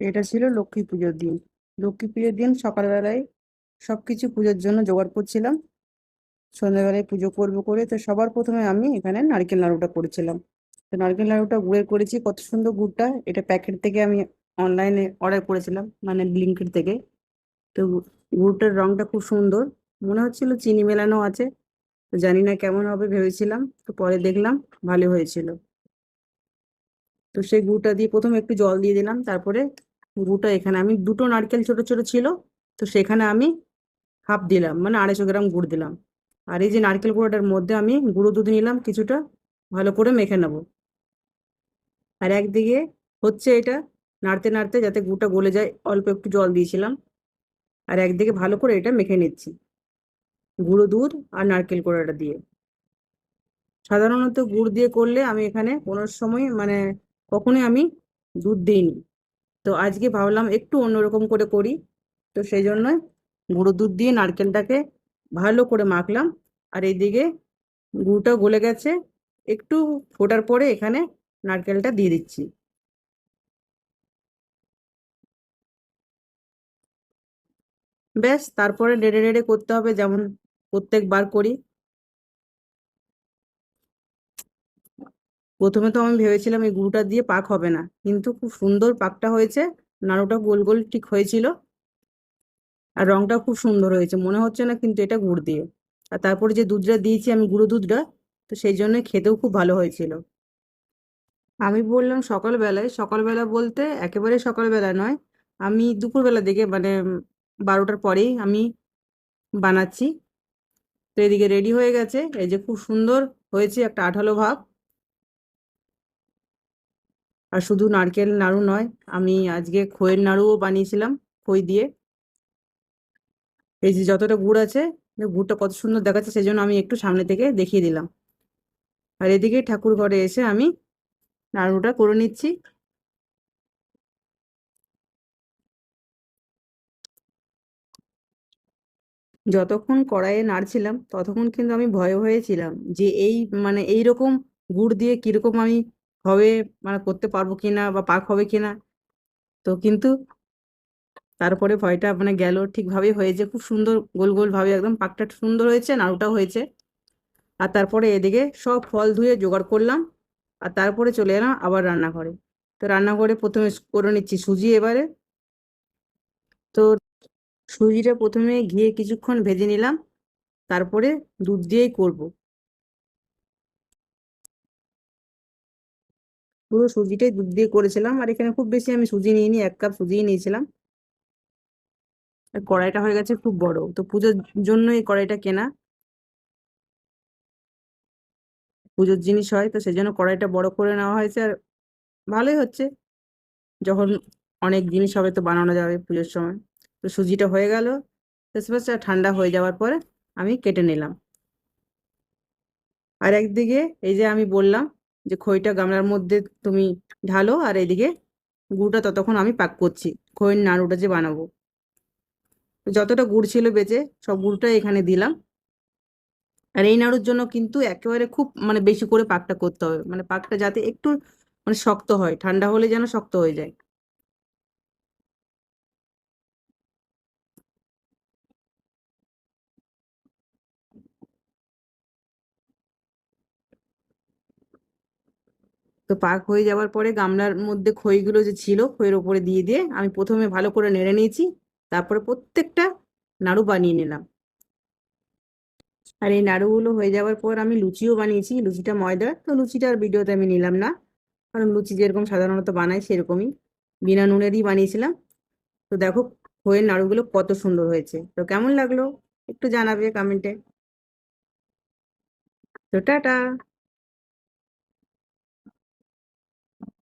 এটা ছিল লক্ষ্মী পুজোর দিন। লক্ষ্মী পুজোর দিন সকালবেলায় সব কিছু পুজোর জন্য জোগাড় করছিলাম। সন্ধ্যাবেলায় পুজো করব করে তো সবার প্রথমে আমি এখানে নারকেল নাড়ুটা করেছিলাম। তো নারকেল নাড়ুটা গুড়ের করেছি, কত সুন্দর গুড়টা। এটা প্যাকেট থেকে আমি অনলাইনে অর্ডার করেছিলাম মানে ব্লিঙ্কিট থেকে। তো গুড়টার রংটা খুব সুন্দর। মনে হচ্ছিল চিনি মেলানো আছে, তো জানি না কেমন হবে ভেবেছিলাম। তো পরে দেখলাম ভালো হয়েছিল। তো সেই গুড়টা দিয়ে প্রথমে একটু জল দিয়ে দিলাম, তারপরে গুড়টা এখানে। আমি দুটো নারকেল ছোট ছোট ছিল, তো সেখানে আমি হাফ দিলাম মানে আড়াইশো গ্রাম গুড় দিলাম। আর এই যে নারকেল গুঁড়োটার মধ্যে আমি গুঁড়ো দুধ নিলাম, কিছুটা ভালো করে মেখে নেব। আর একদিকে হচ্ছে এটা নাড়তে নাড়তে যাতে গুড়টা গলে যায়, অল্প একটু জল দিয়েছিলাম। আর একদিকে ভালো করে এটা মেখে নিচ্ছি, গুঁড়ো দুধ আর নারকেল কোড়াটা দিয়ে। সাধারণত গুড় দিয়ে করলে আমি এখানে কোনো সময় মানে কখনোই আমি দুধ দিইনি। তো আজকে ভাবলাম একটু অন্যরকম করে করি। তো সেই জন্যই গুঁড়ো দুধ দিয়ে নারকেলটাকে ভালো করে মাখলাম। আর এইদিকে গুড়টা গলে গেছে, একটু ফোটার পরে এখানে নারকেলটা দিয়ে দিচ্ছি। ব্যাস, তারপরে নেড়ে নেড়ে করতে হবে, যেমন প্রত্যেকবার করি। প্রথমে তো আমি ভেবেছিলাম এই গুঁড়োটা দিয়ে পাক হবে না, কিন্তু খুব সুন্দর পাকটা হয়েছে, নাড়ুটা গোল গোল ঠিক হয়েছিল। আর রংটা খুব সুন্দর হয়েছে, মনে হচ্ছে না কিন্তু এটা গুড় দিয়ে। আর তারপরে যে দুধটা দিয়েছি আমি গুঁড়ো দুধটা, তো সেই জন্য খেতেও খুব ভালো হয়েছিল। আমি বললাম সকালবেলায়, সকালবেলা বলতে একেবারে সকালবেলা নয়, আমি দুপুরবেলা দিকে মানে বারোটার পরেই আমি বানাচ্ছি। তো এদিকে রেডি হয়ে গেছে, এই যে খুব সুন্দর হয়েছে একটা আঠালো ভাব। আর শুধু নারকেল নাড়ু নয়, আমি আজকে খইয়ের নাড়ুও বানিয়েছিলাম খই দিয়ে। এই যে যতটা গুড় আছে, গুড়টা কত সুন্দর দেখাচ্ছে সেই জন্য আমি একটু সামনে থেকে দেখিয়ে দিলাম। আর এদিকে ঠাকুর ঘরে এসে আমি নাড়ুটা করে নিচ্ছি। যতক্ষণ কড়াইয়ে নাড়ছিলাম, ততক্ষণ কিন্তু আমি ভয়ে ভয়ে ছিলাম যে এই মানে এই রকম গুড় দিয়ে কীরকম আমি হবে মানে করতে পারব কিনা বা পাক হবে কিনা। তো কিন্তু তারপরে ভয়টা মানে গেল, ঠিকভাবেই হয়েছে। খুব সুন্দর গোল গোল ভাবে একদম পাকটা সুন্দর হয়েছে, নাড়ুটাও হয়েছে। আর তারপরে এদিকে সব ফল ধুয়ে জোগাড় করলাম। আর তারপরে চলে এলাম আবার রান্নাঘরে। তো রান্নাঘরে প্রথমে করে নিচ্ছি সুজি এবারে। তো সুজিটা প্রথমে ঘিয়ে কিছুক্ষণ ভেজে নিলাম। তারপরে দুধ দিয়েই করব। পুরো সুজিটাই দুধ দিয়ে করেছিলাম। আর এখানে খুব বেশি আমি সুজি নিইনি, এক কাপ সুজিই নিয়েছিলাম। আর কড়াইটা হয়ে গেছে খুব বড়। তো পুজোর জন্য এই কড়াইটা কেনা। পুজোর জিনিস হয়, তো সেই জন্য কড়াইটা বড় করে নেওয়া হয়েছে। আর ভালোই হচ্ছে। যখন অনেক জিনিস হবে তো বানানো যাবে পুজোর সময়। তো সুজিটা হয়ে গেল। ঠান্ডা হয়ে যাওয়ার পরে আমি কেটে নিলাম। আর একদিকে এই যে আমি বললাম যে খইটা গামলার মধ্যে তুমি ঢালো আর এদিকে গুড়টা ততক্ষণ আমি পাক করছি। খইয়ের নাড়ুটা যে বানাবো। যতটা গুড় ছিল বেঁচে সব গুড়টা এখানে দিলাম। আর এই নাড়ুর জন্য কিন্তু একেবারে খুব মানে বেশি করে পাকটা করতে হবে। মানে পাকটা যাতে একটু মানে শক্ত হয়, ঠান্ডা হলে যেন শক্ত হয়ে যায়। তো পাক হয়ে যাওয়ার পরে গামলার মধ্যে খইগুলো যে ছিল, খইয়ের ওপরে দিয়ে দিয়ে আমি প্রথমে ভালো করে নেড়ে নিয়েছি, তারপরে প্রত্যেকটা নাড়ু বানিয়ে নিলাম। আর এই নাড়ুগুলো হয়ে যাওয়ার পর আমি লুচিও বানিয়েছি, লুচিটা ময়দা, তো লুচিটার ভিডিওতে আমি নিলাম না। কারণ লুচি যেরকম সাধারণত বানাই সেরকমই। বিনা নুনেরই বানিয়েছিলাম। তো দেখো, খইয়ের নাড়ুগুলো কত সুন্দর হয়েছে। তো কেমন লাগল? একটু জানাবে কমেন্টে তো টাটা!